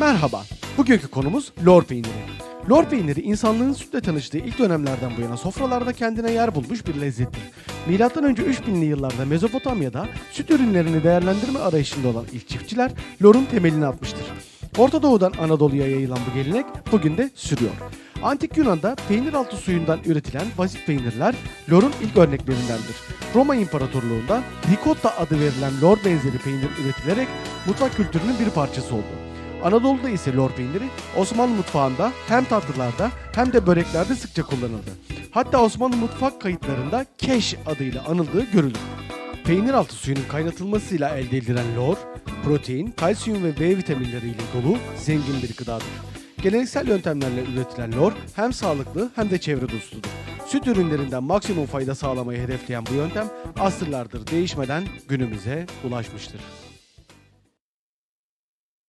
Merhaba, bugünkü konumuz lor peyniri. Lor peyniri insanlığın sütle tanıştığı ilk dönemlerden bu yana sofralarda kendine yer bulmuş bir lezzettir. Milattan önce 3000'li yıllarda Mezopotamya'da süt ürünlerini değerlendirme arayışında olan ilk çiftçiler lorun temelini atmıştır. Orta Doğu'dan Anadolu'ya yayılan bu gelenek bugün de sürüyor. Antik Yunan'da peynir altı suyundan üretilen basit peynirler lorun ilk örneklerindendir. Roma İmparatorluğu'nda ricotta adı verilen lor benzeri peynir üretilerek mutfak kültürünün bir parçası oldu. Anadolu'da ise lor peyniri Osmanlı mutfağında hem tatlılarda hem de böreklerde sıkça kullanıldı. Hatta Osmanlı mutfak kayıtlarında keş adıyla anıldığı görülür. Peynir altı suyunun kaynatılmasıyla elde edilen lor, protein, kalsiyum ve B vitaminleriyle dolu zengin bir gıdadır. Geleneksel yöntemlerle üretilen lor hem sağlıklı hem de çevre dostudur. Süt ürünlerinden maksimum fayda sağlamayı hedefleyen bu yöntem asırlardır değişmeden günümüze ulaşmıştır.